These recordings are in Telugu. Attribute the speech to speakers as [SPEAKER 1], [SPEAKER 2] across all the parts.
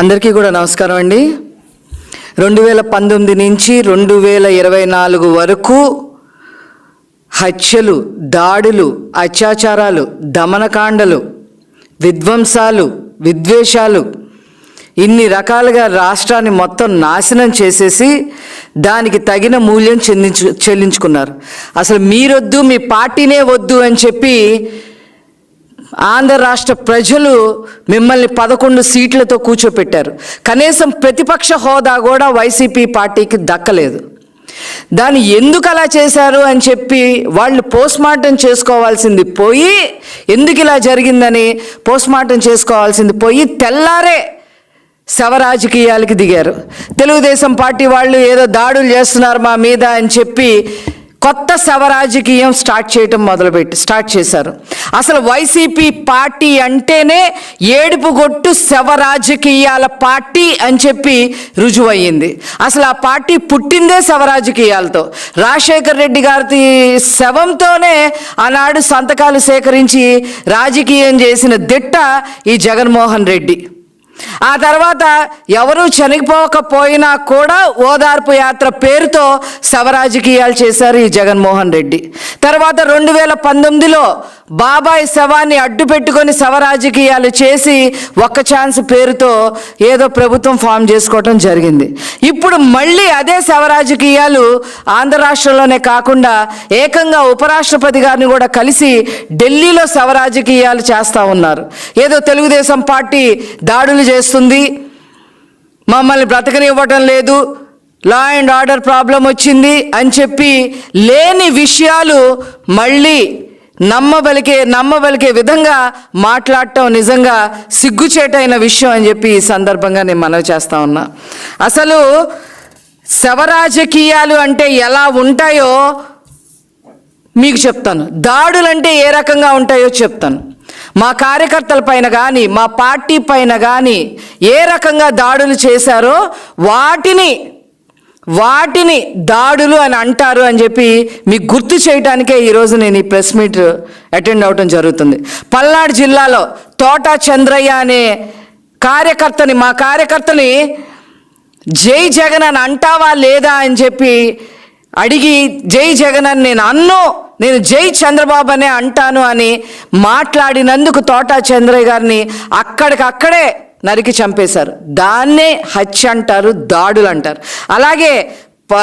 [SPEAKER 1] అందరికీ కూడా నమస్కారం అండి. రెండు వేల పంతొమ్మిది నుంచి రెండు వేల ఇరవై నాలుగు వరకు హత్యలు దాడులు అత్యాచారాలు దమనకాండలు విధ్వంసాలు విద్వేషాలు ఇన్ని రకాలుగా రాష్ట్రాన్ని మొత్తం నాశనం చేసేసి దానికి తగిన మూల్యం చెల్లించు చెల్లించుకున్నారు. అసలు మీరొద్దు మీ పార్టీనే వద్దు అని చెప్పి ఆంధ్ర రాష్ట్ర ప్రజలు మిమ్మల్ని పదకొండు సీట్లతో కూర్చోపెట్టారు. కనీసం ప్రతిపక్ష హోదా కూడా వైసీపీ పార్టీకి దక్కలేదు. దాన్ని ఎందుకు అలా చేశారు అని చెప్పి వాళ్ళు పోస్ట్ మార్టం చేసుకోవాల్సింది పోయి ఎందుకు ఇలా జరిగిందని పోస్ట్ మార్టం చేసుకోవాల్సింది పోయి తెల్లారే శవ రాజకీయాలకి దిగారు. తెలుగుదేశం పార్టీ వాళ్ళు ఏదో దాడులు చేస్తున్నారు మా మీద అని చెప్పి కొత్త శవ రాజకీయం స్టార్ట్ చేయటం మొదలుపెట్టి స్టార్ట్ చేశారు. అసలు వైసీపీ పార్టీ అంటేనే ఏడుపుగొట్టు శవరాజకీయాల శవ రాజకీయాల పార్టీ అని చెప్పి రుజువయ్యింది. అసలు ఆ పార్టీ పుట్టిందే శవరాజకీయాలతో. రాజశేఖర్ రెడ్డి గారి శవంతోనే ఆనాడు సంతకాలు సేకరించి రాజకీయం చేసిన దిట్ట ఈ జగన్మోహన్ రెడ్డి. ఆ తర్వాత ఎవరూ చనిపోకపోయినా కూడా ఓదార్పు యాత్ర పేరుతో శవరాజకీయాలు చేశారు ఈ జగన్మోహన్ రెడ్డి. తర్వాత రెండు వేల పంతొమ్మిదిలో బాబాయ్ శవాన్ని అడ్డు పెట్టుకొని శవరాజకీయాలు చేసి ఒక్క ఛాన్స్ పేరుతో ఏదో ప్రభుత్వం ఫామ్ చేసుకోవటం జరిగింది. ఇప్పుడు మళ్ళీ అదే శవరాజకీయాలు ఆంధ్ర రాష్ట్రంలోనే కాకుండా ఏకంగా ఉపరాష్ట్రపతి గారిని కూడా కలిసి ఢిల్లీలో శవరాజకీయాలు చేస్తూ ఉన్నారు. ఏదో తెలుగుదేశం పార్టీ దాడులు చేస్తుంది. మమ్మల్ని బ్రతకనివ్వటం లేదు. లా అండ్ ఆర్డర్ ప్రాబ్లం వచ్చింది అని చెప్పి లేని విషయాలు మళ్ళీ నమ్మబలికే నమ్మబలికే విధంగా మాట్లాడటం నిజంగా సిగ్గుచేటైన విషయం అని చెప్పి ఈ సందర్భంగా నేను మనవి చేస్తా ఉన్నా. అసలు శవరాజకీయాలు అంటే ఎలా ఉంటాయో మీకు చెప్తాను. దాడులంటే ఏ రకంగా ఉంటాయో చెప్తాను. మా కార్యకర్తల పైన కానీ మా పార్టీ పైన కానీ ఏ రకంగా దాడులు చేశారో వాటిని వాటిని దాడులు అని అంటారు అని చెప్పి మీకు గుర్తు చేయడానికే ఈరోజు నేను ఈ ప్రెస్ మీట్ అటెండ్ అవటం జరుగుతుంది. పల్నాడు జిల్లాలో తోట చంద్రయ్య అనే కార్యకర్తని మా కార్యకర్తని జై జగన్ అని అంటావా లేదా అని చెప్పి అడిగి జై జగన్ అని నేను అన్ను నేను జై చంద్రబాబు అనే అంటాను అని మాట్లాడినందుకు తోట చంద్రయ్య గారిని అక్కడికక్కడే నరికి చంపేశారు. దాన్నే హత్య అంటారు దాడులు అంటారు. అలాగే ప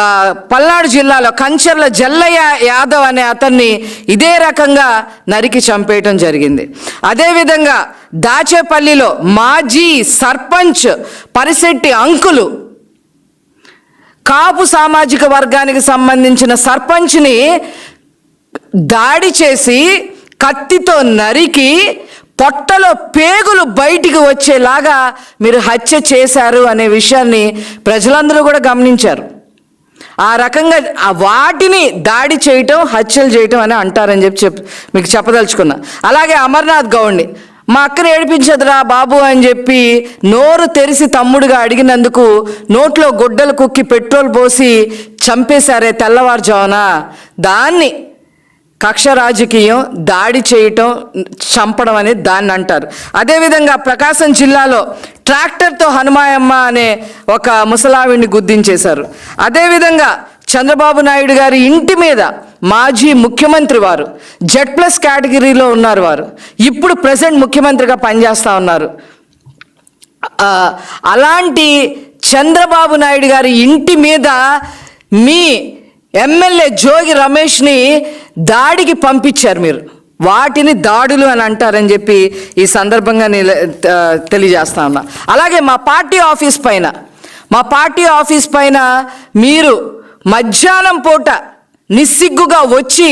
[SPEAKER 1] పల్నాడు జిల్లాలో కంచర్ల జల్లయ్య యాదవ్ అనే అతన్ని ఇదే రకంగా నరికి చంపేయటం జరిగింది. అదేవిధంగా దాచేపల్లిలో మాజీ సర్పంచ్ పరిశెట్టి అంకులు కాపు సామాజిక వర్గానికి సంబంధించిన సర్పంచ్ని దాడి చేసి కత్తితో నరికి పొట్టలో పేగులు బయటికి వచ్చేలాగా మీరు హత్య చేశారు అనే విషయాన్ని ప్రజలందరూ కూడా గమనించారు. ఆ రకంగా ఆ వాటిని దాడి చేయటం హత్యలు చేయటం అని అంటారని చెప్పి చెప్ మీకు చెప్పదలుచుకున్నా. అలాగే అమర్నాథ్ గౌడ్ని మా అక్కని ఏడిపించదురా బాబు అని చెప్పి నోరు తెరిసి తమ్ముడుగా అడిగినందుకు నోట్లో గుడ్డలు కుక్కి పెట్రోల్ పోసి చంపేశారే తెల్లవారుజామున. దాన్ని కక్ష రాజకీయం దాడి చేయటం చంపడం అనేది దాన్ని అంటారు. అదేవిధంగా ప్రకాశం జిల్లాలో ట్రాక్టర్తో హనుమాయమ్మ అనే ఒక ముసలావిడిని గుర్తించేశారు అదేవిధంగా చంద్రబాబు నాయుడు గారి ఇంటి మీద మాజీ ముఖ్యమంత్రి వారు జెడ్ ప్లస్ కేటగిరీలో ఉన్నారు వారు. ఇప్పుడు ప్రజెంట్ ముఖ్యమంత్రిగా పనిచేస్తూ ఉన్నారు. అలాంటి చంద్రబాబు నాయుడు గారి ఇంటి మీద మీ ఎమ్మెల్యే జోగి రమేష్ని దాడికి పంపించారు మీరు. వాటిని దాడులు అని అంటారని చెప్పి ఈ సందర్భంగా నేను తెలియజేస్తా ఉన్నా. అలాగే మా పార్టీ ఆఫీస్ పైన మా పార్టీ ఆఫీస్ పైన మీరు మధ్యాహ్నం పూట నిస్సిగ్గుగా వచ్చి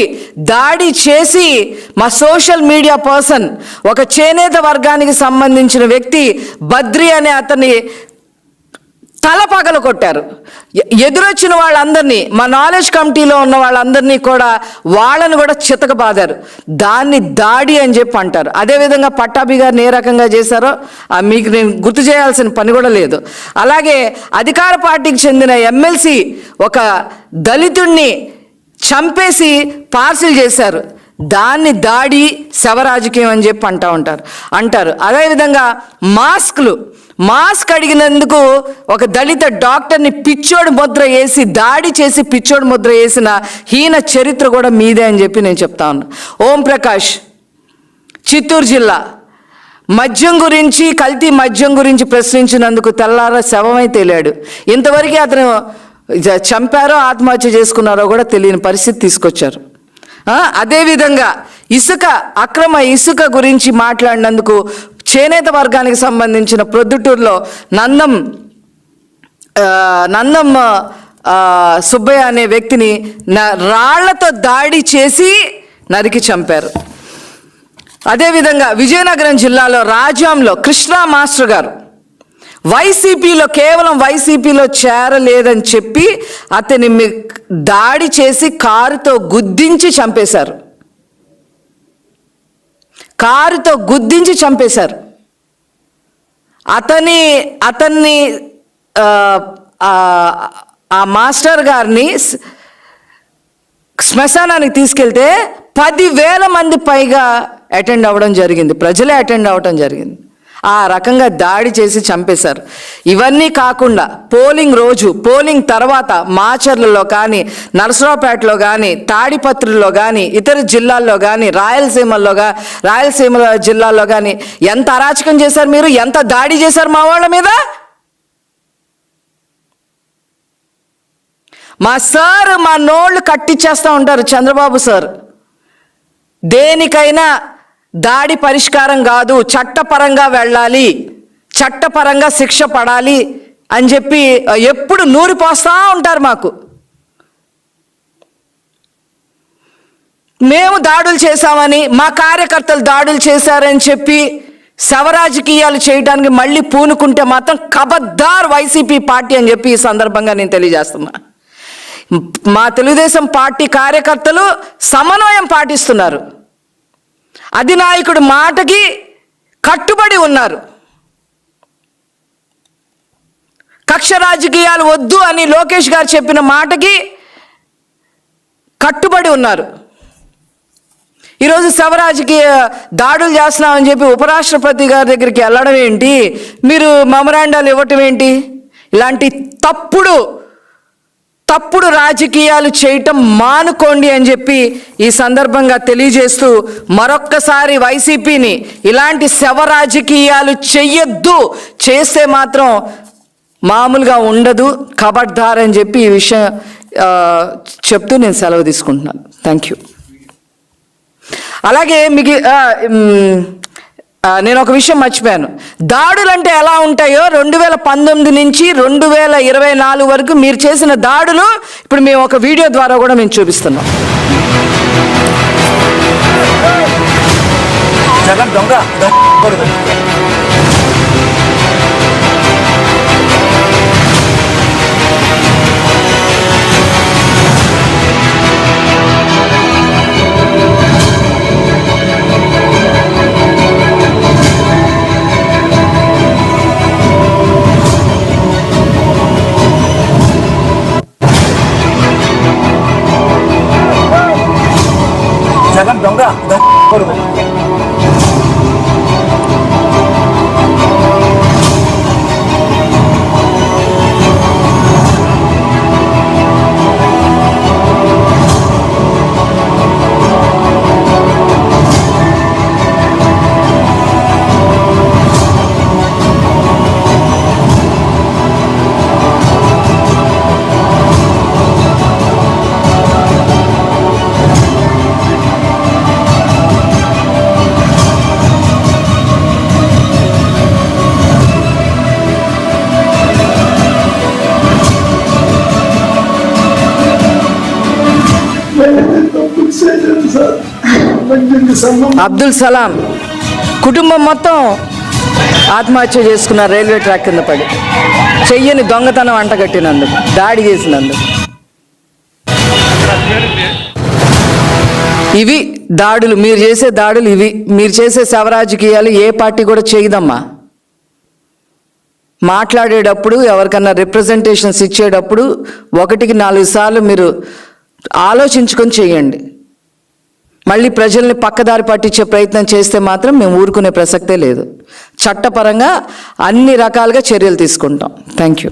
[SPEAKER 1] దాడి చేసి మా సోషల్ మీడియా పర్సన్ ఒక చేనేత వర్గానికి సంబంధించిన వ్యక్తి బద్రి అనే అతన్ని తల పగల కొట్టారు ఎదురొచ్చిన వాళ్ళందరినీ మా నాలెడ్జ్ కమిటీలో ఉన్న వాళ్ళందరినీ కూడా వాళ్ళని కూడా చితకబాదారు. దాన్ని దాడి అని చెప్పి అంటారు. అదేవిధంగా పట్టాభి గారిని ఏ రకంగా చేశారో ఆ మీకు నేను గుర్తు చేయాల్సిన పని కూడా లేదు. అలాగే అధికార పార్టీకి చెందిన ఎమ్మెల్సీ ఒక దళితుణ్ణి చంపేసి పార్సిల్ చేశారు. దాన్ని దాడి శవరాజకీయం అని చెప్పి అంటూ ఉంటారు. అంటారు. అదేవిధంగా మాస్క్లు. మాస్క్ అడిగినందుకు ఒక దళిత డాక్టర్ని పిచ్చోడు ముద్ర వేసి దాడి చేసి పిచ్చోడు ముద్ర వేసిన హీన చరిత్ర కూడా మీదే అని చెప్పి నేను చెప్తా ఉన్నా. ఓం ప్రకాష్ చిత్తూరు జిల్లా. మద్యం గురించి కల్తీ మద్యం గురించి ప్రశ్నించినందుకు తెల్లార శవమై తేలాడు. ఇంతవరకు అతను చంపారో ఆత్మహత్య చేసుకున్నారో కూడా తెలియని పరిస్థితి తీసుకొచ్చారు. అదేవిధంగా ఇసుక అక్రమ ఇసుక గురించి మాట్లాడినందుకు చేనేత వర్గానికి సంబంధించిన ప్రొద్దుటూరులో నందం నందం సుబ్బయ్య అనే వ్యక్తిని న- రాళ్ళతో దాడి చేసి నరికి చంపారు. అదేవిధంగా విజయనగరం జిల్లాలో రాజాంలో కృష్ణా మాస్టర్ గారు వైసీపీలో కేవలం వైసీపీలో చేరలేదని చెప్పి అతని మీ దాడి చేసి కారుతో గుద్దించి చంపేశారు. కారుతో గుద్దించి చంపేశారు. అతని అతన్ని ఆ, మాస్టర్ గారిని శ్మశానానికి తీసుకెళ్తే పదివేల మంది పైగా అటెండ్ అవ్వడం జరిగింది. ప్రజలే అటెండ్ అవ్వడం జరిగింది. ఆ రకంగా దాడి చేసి చంపేశారు. ఇవన్నీ కాకుండా పోలింగ్ రోజు పోలింగ్ తర్వాత మాచర్లలో కానీ నరసరావుపేటలో కానీ తాడిపత్రిలో కానీ ఇతర జిల్లాల్లో కానీ రాయలసీమల్లో గా రాయలసీమ జిల్లాల్లో కానీ ఎంత అరాచకం చేశారు మీరు? ఎంత దాడి చేశారు మా వాళ్ళ మీద? మా సార్ మా నోళ్ళు కట్టిచ్చేస్తూ ఉంటారు చంద్రబాబు సార్. దేనికైనా దాడి పరిష్కారం కాదు చట్టపరంగా వెళ్ళాలి చట్టపరంగా శిక్ష పడాలి అని చెప్పి ఎప్పుడు నూరి పోస్తూ ఉంటారు మాకు. మేము దాడులు చేశామని మా కార్యకర్తలు దాడులు చేశారని చెప్పి శవరాజకీయాలు చేయడానికి మళ్ళీ పూనుకుంటే మాత్రం కబద్దార్ వైసీపీ పార్టీ అని చెప్పి ఈ సందర్భంగా నేను తెలియజేస్తున్నా. మా తెలుగుదేశం పార్టీ కార్యకర్తలు సమన్వయం పాటిస్తున్నారు. అధినాయకుడి మాటకి కట్టుబడి ఉన్నారు. కక్ష రాజకీయాలు వద్దు అని లోకేష్ గారు చెప్పిన మాటకి కట్టుబడి ఉన్నారు. ఈరోజు శవరాజకీయ దాడులు చేస్తున్నామని చెప్పి ఉపరాష్ట్రపతి గారి దగ్గరికి వెళ్ళడం ఏంటి? మీరు మెమరాండాలు ఇవ్వటం ఏంటి? ఇలాంటి తప్పుడు తప్పుడు రాజకీయాలు చేయటం మానుకోండి అని చెప్పి ఈ సందర్భంగా తెలియజేస్తూ మరొక్కసారి వైసీపీని ఇలాంటి శవ రాజకీయాలు చెయ్యొద్దు చేస్తే మాత్రం మామూలుగా ఉండదు కబడ్దార్ అని చెప్పి ఈ విషయం చెప్తూ నేను సెలవు తీసుకుంటున్నాను. థ్యాంక్ యూ అలాగే మిగి నేను ఒక విషయం మర్చిపోయాను. దాడులు అంటే ఎలా ఉంటాయో రెండు వేల పంతొమ్మిది నుంచి రెండు వేల ఇరవై నాలుగు వరకు మీరు చేసిన దాడులు ఇప్పుడు మేము ఒక వీడియో ద్వారా కూడా మేము చూపిస్తున్నాం.
[SPEAKER 2] జగన్ దొంగ. దొంగ
[SPEAKER 1] అబ్దుల్ సలాం కుటుంబం మొత్తం ఆత్మహత్య చేసుకున్నారు రైల్వే ట్రాక్ కింద పడి. చెయ్యని దొంగతనం అంటగట్టినందుకు దాడి చేసినందుకు. ఇవి దాడులు మీరు చేసే దాడులు ఇవి. మీరు చేసే శవరాజకీయాలు ఏ పార్టీ కూడా చేయదమ్మా. మాట్లాడేటప్పుడు ఎవరికన్నా రిప్రజెంటేషన్స్ ఇచ్చేటప్పుడు ఒకటికి నాలుగు సార్లు మీరు ఆలోచించుకొని చేయండి. మళ్ళీ ప్రజల్ని పక్కదారి పట్టించే ప్రయత్నం చేస్తే మాత్రం మేము ఊరుకునే ప్రసక్తే లేదు. చట్టపరంగా అన్ని రకాలుగా చర్యలు తీసుకుంటాం. Thank you